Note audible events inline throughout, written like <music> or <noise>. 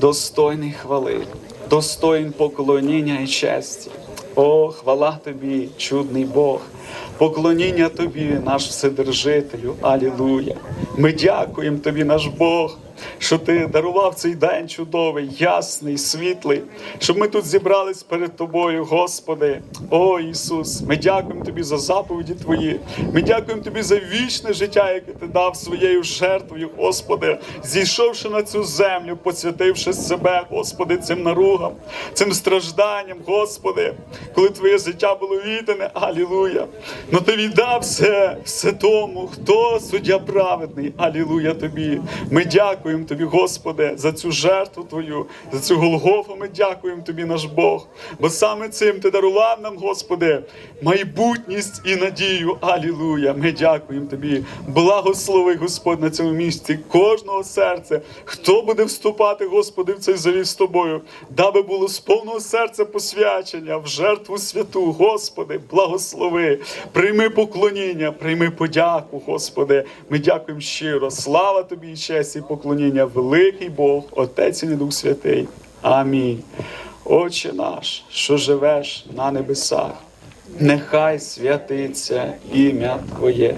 достойний хвали, достоїн поклоніння і честі. О, хвала тобі, чудний Бог, поклоніння тобі, наш Вседержителю. Алілуя. Ми дякуємо тобі, наш Бог, що ти дарував цей день чудовий, ясний, світлий, щоб ми тут зібрались перед тобою, Господи. О Ісус, ми дякуємо тобі за заповіді Твої. Ми дякуємо тобі за вічне життя, яке ти дав своєю жертвою, Господи, зійшовши на цю землю, посвятивши себе, Господи, цим наругам, цим стражданням, Господи, коли Твоє життя було віддане, Алілуя. Ну ти віддав все, все тому, хто суддя праведний. Алілуя тобі. Ми дякуємо тобі, Господи, за цю жертву Твою, за цю Голгофу. Ми дякуємо тобі, наш Бог. Бо саме цим ти дарував нам, Господи, майбутність і надію. Алілуя. Ми дякуємо тобі. Благослови, Господь, на цьому місці кожного серця. Хто буде вступати, Господи, в цей завіт з тобою, даби було з повного серця посвячення в жертву святу, Господи, благослови, прийми поклоніння, прийми подяку, Господи. Ми дякуємо щиро. Слава тобі і честь і поклоніння, великий Бог, Отець і Дух Святий. Амінь. Отче наш, що живеш на небесах. Нехай святиться ім'я Твоє,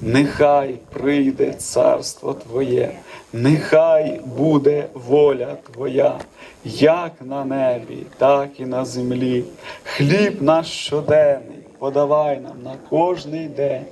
нехай прийде царство Твоє, нехай буде воля Твоя, як на небі, так і на землі. Хліб наш щоденний подавай нам на кожний день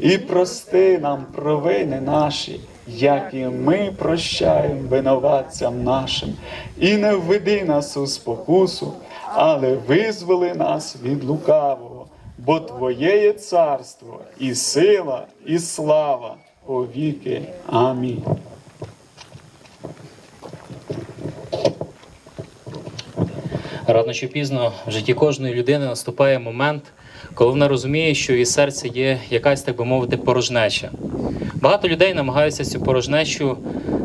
і прости нам провини наші, як і ми прощаємо винуватцям нашим, і не введи нас у спокусу, але визволи нас від лукавого, бо Твоє є царство, і сила, і слава повіки. Амінь. Рано чи пізно в житті кожної людини наступає момент, коли вона розуміє, що її серці є якась, так би мовити, порожнеча. Багато людей намагаються цю порожнечу,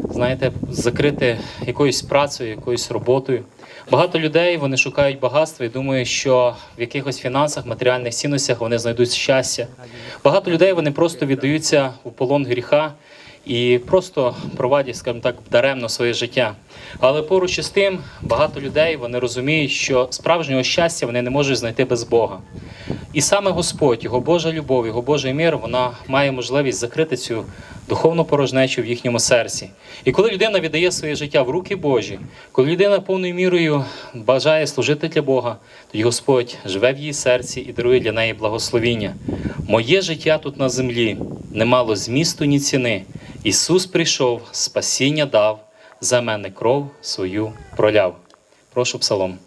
знаєте, закрити якоюсь працею, якоюсь роботою. Багато людей вони шукають багатства і думають, що в якихось фінансах, матеріальних цінностях вони знайдуть щастя. Багато людей вони просто віддаються у полон гріха і просто проводять, скажімо так, даремно своє життя. Але поруч із тим багато людей вони розуміють, що справжнього щастя вони не можуть знайти без Бога. І саме Господь, його Божа любов, його Божий мир, вона має можливість закрити цю духовну порожнечу в їхньому серці. І коли людина віддає своє життя в руки Божі, коли людина повною мірою бажає служити для Бога, тоді Господь живе в її серці і дарує для неї благословіння. Моє життя тут на землі не мало змісту ні ціни. Ісус прийшов, спасіння дав, за мене кров свою проляв. Прошу псалом.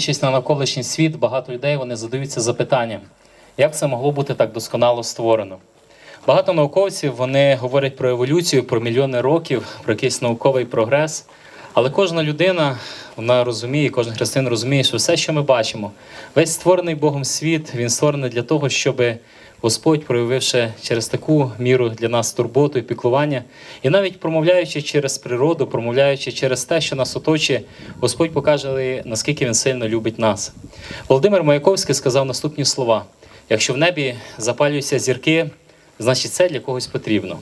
Дивлячись на навколишній світ, багато людей вони задаються запитанням, як це могло бути так досконало створено. Багато науковців вони говорять про еволюцію, про мільйони років, про якийсь науковий прогрес. Але кожна людина вона розуміє, кожен християн розуміє, що все, що ми бачимо, весь створений Богом світ, він створений для того, щоб Господь, проявивши через таку міру для нас турботу і піклування, і навіть промовляючи через природу, промовляючи через те, що нас оточує, Господь покаже, наскільки він сильно любить нас. Володимир Маяковський сказав наступні слова: якщо в небі запалюються зірки, значить це для когось потрібно.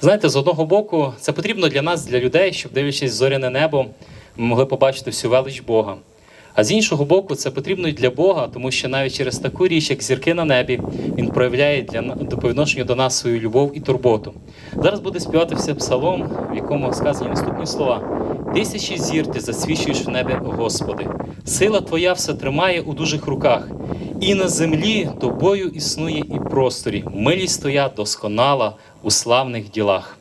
Знаєте, з одного боку, це потрібно для нас, для людей, щоб дивлячись зоряне небо, ми могли побачити всю велич Бога. А з іншого боку, це потрібно і для Бога, тому що навіть через таку річ, як зірки на небі, він проявляє для на- до- нас свою любов і турботу. Зараз буде співатися псалом, в якому сказані наступні слова: тисячі зір ти засвічуєш в небі, Господи. Сила Твоя все тримає у дужих руках, і на землі тобою існує і просторі. Милість Твоя досконала у славних ділах.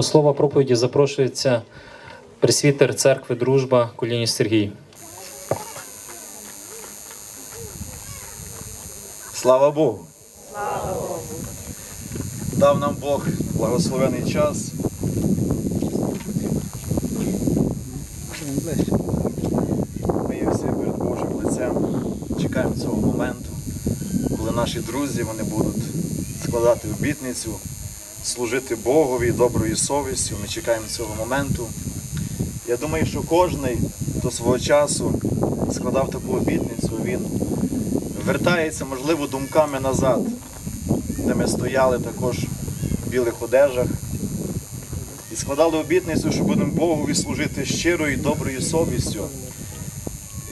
До слова проповіді запрошується пресвітер церкви Дружба Кулініч Сергій. Слава Богу! Дав нам Бог благословений час. Ми є всі перед Божим лицем. Чекаємо цього моменту, коли наші друзі вони будуть складати обітницю, служити Богові доброю совістю. Ми чекаємо цього моменту. Я думаю, що кожний, хто свого часу складав таку обітницю, він вертається, можливо, думками назад, де ми стояли також в білих одежах і складали обітницю, що будемо Богові служити щирою і доброю совістю.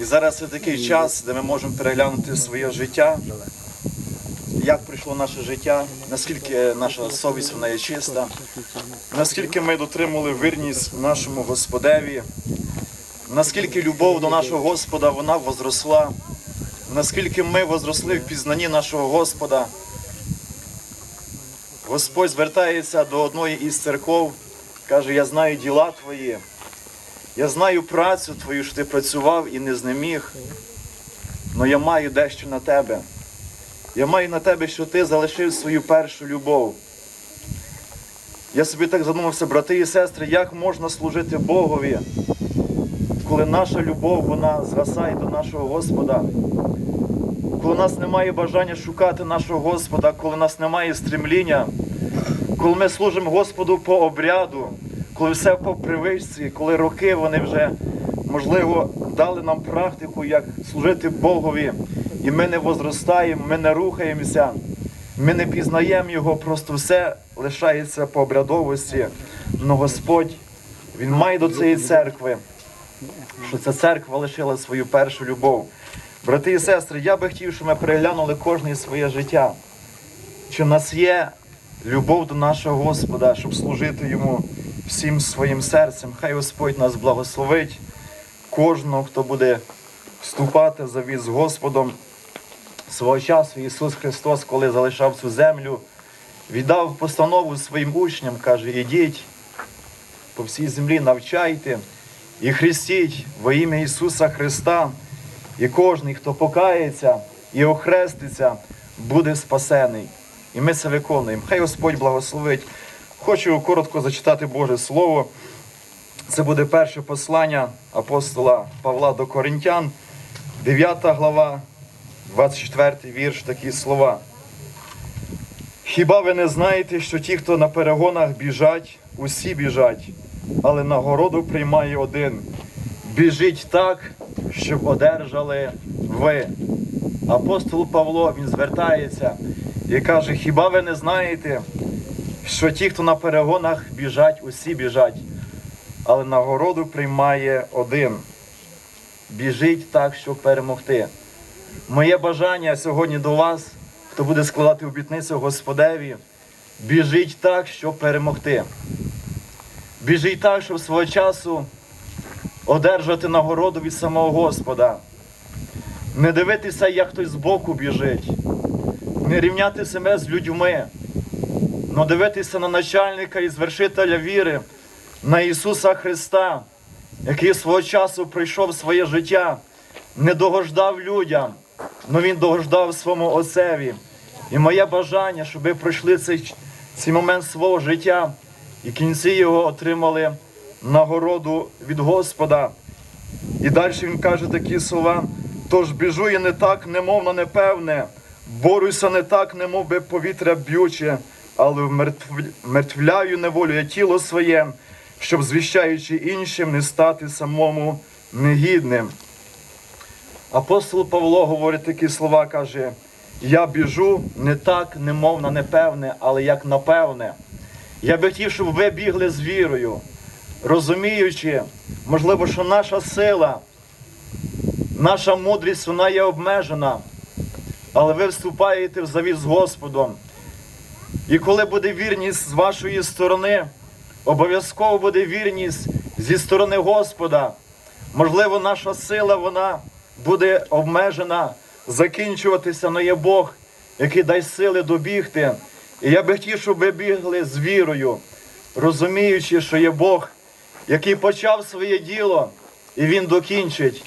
І зараз це такий час, де ми можемо переглянути своє життя, як прийшло наше життя, наскільки наша совість вона є чиста, наскільки ми дотримали вірність нашому Господеві, наскільки любов до нашого Господа вона возросла наскільки ми возросли в пізнанні нашого Господа. Господь звертається до одної із церков, каже, я знаю діла твої, я знаю працю твою, що ти працював і не знеміг, але я маю дещо на тебе. Я маю на тебе, що ти залишив свою першу любов. Я собі так задумався, брати і сестри, як можна служити Богові, коли наша любов вона згасає до нашого Господа? Коли у нас немає бажання шукати нашого Господа, коли нас немає стремління, коли ми служимо Господу по обряду, коли все по привичці, коли роки вони вже, можливо, дали нам практику, як служити Богові, і ми не возростаємо, ми не рухаємося, ми не пізнаємо Його, просто все лишається по обрядовості. Но Господь, Він має до цієї церкви, що ця церква лишила свою першу любов. Брати і сестри, я би хотів, щоб ми переглянули кожне своє життя. Чи в нас є любов до нашого Господа, щоб служити Йому всім своїм серцем. Хай Господь нас благословить, кожного, хто буде вступати за віз з Господом. Свого часу Ісус Христос, коли залишав цю землю, віддав постанову своїм учням, каже, ідіть по всій землі, навчайте і хрестіть во ім'я Ісуса Христа. І кожен, хто покається і охреститься, буде спасений. І ми це виконуємо. Хай Господь благословить. Хочу коротко зачитати Боже Слово. Це буде перше послання апостола Павла до Коринтян, 9 глава, 24 вірш, такі слова. Хіба ви не знаєте, що ті, хто на перегонах біжать, усі біжать, але нагороду приймає один. Біжіть так, щоб одержали ви. Апостол Павло він звертається і каже: Хіба ви не знаєте, що ті, хто на перегонах біжать, усі біжать, але нагороду приймає один. Біжіть так, щоб перемогти. Моє бажання сьогодні до вас, хто буде складати обітницю Господеві, біжіть так, щоб перемогти. Біжіть так, щоб свого часу одержати нагороду від самого Господа. Не дивитися, як хтось збоку біжить, не рівняти себе з людьми, але дивитися на начальника і звершителя віри, на Ісуса Христа, який свого часу прийшов своє життя, не догождав людям, але Він догождав своєму Отцеві. І моє бажання, щоб ви пройшли цей, цей момент свого життя і кінці його отримали нагороду від Господа. І далі він каже такі слова: тож біжу я не так, немов на непевне, борюся не так, немов би повітря б'юче, але вмертвляю неволю я тіло своє, щоб, звіщаючи іншим, не стати самому негідним. Апостол Павло говорить такі слова, каже: Я біжу не так, немов на непевне, але як напевне. Я би хотів, щоб ви бігли з вірою, розуміючи, можливо, що наша сила, наша мудрість вона є обмежена, але ви вступаєте в завіт з Господом. І коли буде вірність з вашої сторони, обов'язково буде вірність зі сторони Господа. Можливо, наша сила вона буде обмежена, закінчуватися, але є Бог, який дасть сили добігти. І я би хотів, щоб ви бігли з вірою, розуміючи, що є Бог, який почав своє діло, і Він докінчить.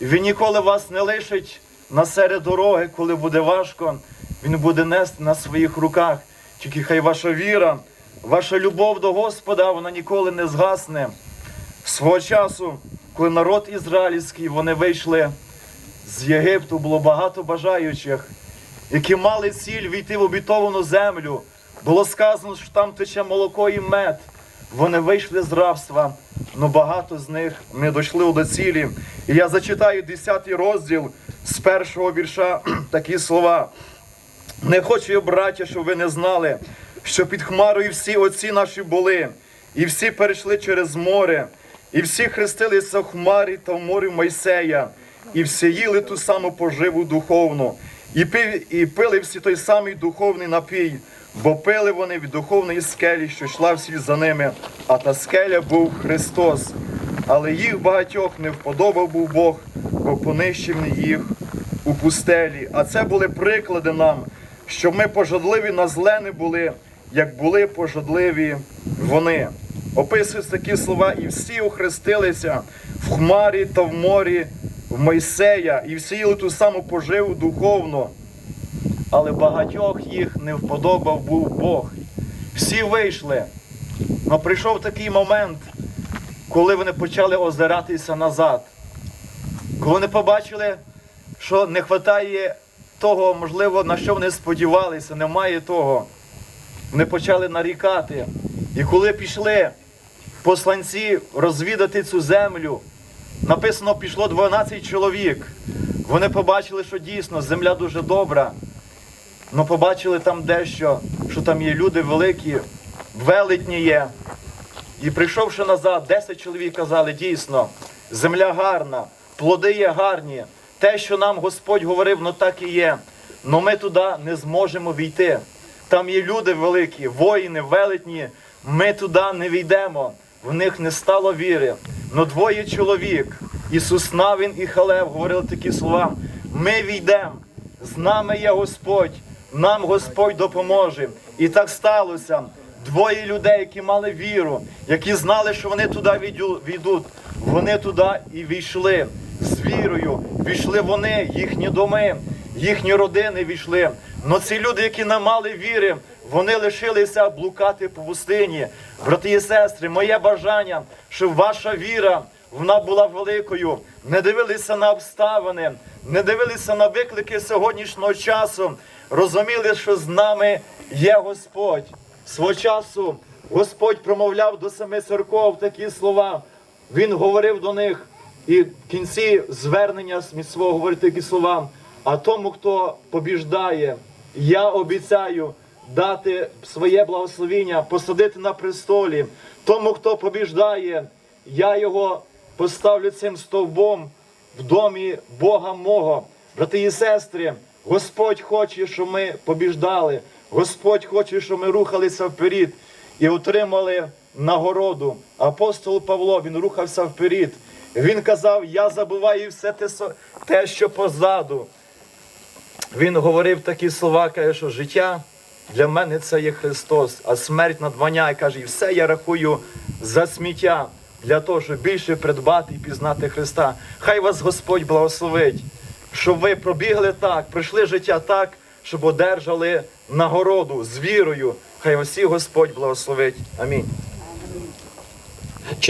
Він ніколи вас не лишить на серед дороги, коли буде важко. Він буде нести на своїх руках. Тільки хай ваша віра, ваша любов до Господа, вона ніколи не згасне. Свого часу, коли народ ізраїльський, вони вийшли з Єгипту, було багато бажаючих, які мали ціль війти в обітовану землю. Було сказано, що там тече молоко і мед. Вони вийшли з рабства, але багато з них не дійшли до цілі. І я зачитаю 10 розділ з першого вірша <clears throat> такі слова. Не хочу, я, браття, щоб ви не знали, що під хмарою всі отці наші були, і всі перейшли через море, і всі хрестилися в хмарі та в морі Мойсея, і всі їли ту саму поживу духовну, і, пили всі той самий духовний напій, бо пили вони від духовної скелі, що йшла всі за ними, а та скеля був Христос. Але їх багатьох не вподобав був Бог, бо понищив їх у пустелі. А це були приклади нам, щоб ми пожадливі на зле не були, як були пожадливі вони. Описують такі слова, і всі охрестилися в хмарі та в морі в Мойсея, і всі їли ту саму поживу духовно. Але багатьох їх не вподобав був Бог. Всі вийшли. Но прийшов такий момент, коли вони почали озиратися назад. Коли вони побачили, що не вистачає того, можливо, на що вони сподівалися, немає того. Вони почали нарікати. І коли пішли посланці розвідати цю землю, написано, пішло 12 чоловік. Вони побачили, що дійсно земля дуже добра. але побачили там дещо, що там є люди великі, велетні є. І прийшовши назад, 10 чоловік казали, дійсно, земля гарна, плоди є гарні. Те, що нам Господь говорив, ну так і є. Но ми туди не зможемо війти. Там є люди великі, воїни, велетні. Ми туди не війдемо. В них не стало віри. Но двоє чоловік, Ісус Навін і Халев, говорили такі слова: ми війдемо, з нами є Господь, нам Господь допоможе. І так сталося. Двоє людей, які мали віру, які знали, що вони туди війдуть, вони туди і війшли з вірою. Війшли вони, їхні доми, їхні родини війшли. Но ці люди, які не мали віри, вони лишилися блукати по пустині. Брати і сестри, моє бажання, щоб ваша віра вона була великою. Не дивилися на обставини, не дивилися на виклики сьогоднішнього часу. Розуміли, що з нами є Господь. Свого часу Господь промовляв до семи церков такі слова. Він говорив до них і в кінці звернення свого говорить такі слова. А тому, хто побіждає, я обіцяю дати своє благословіння, посадити на престолі. Тому, хто побіждає, я його поставлю цим стовбом в домі Бога мого. Брати і сестри, Господь хоче, щоб ми побіждали. Господь хоче, щоб ми рухалися вперед і отримали нагороду. Апостол Павло він рухався вперед. Він казав: Я забуваю все те, що позаду. Він говорив такі слова, каже, що життя для мене це є Христос, а смерть надманяє, каже, і все я рахую за сміття для того, щоб більше придбати і пізнати Христа. Хай вас Господь благословить, щоб ви пробігли так, пройшли життя так, щоб одержали нагороду з вірою. Хай усі Господь благословить. Амінь.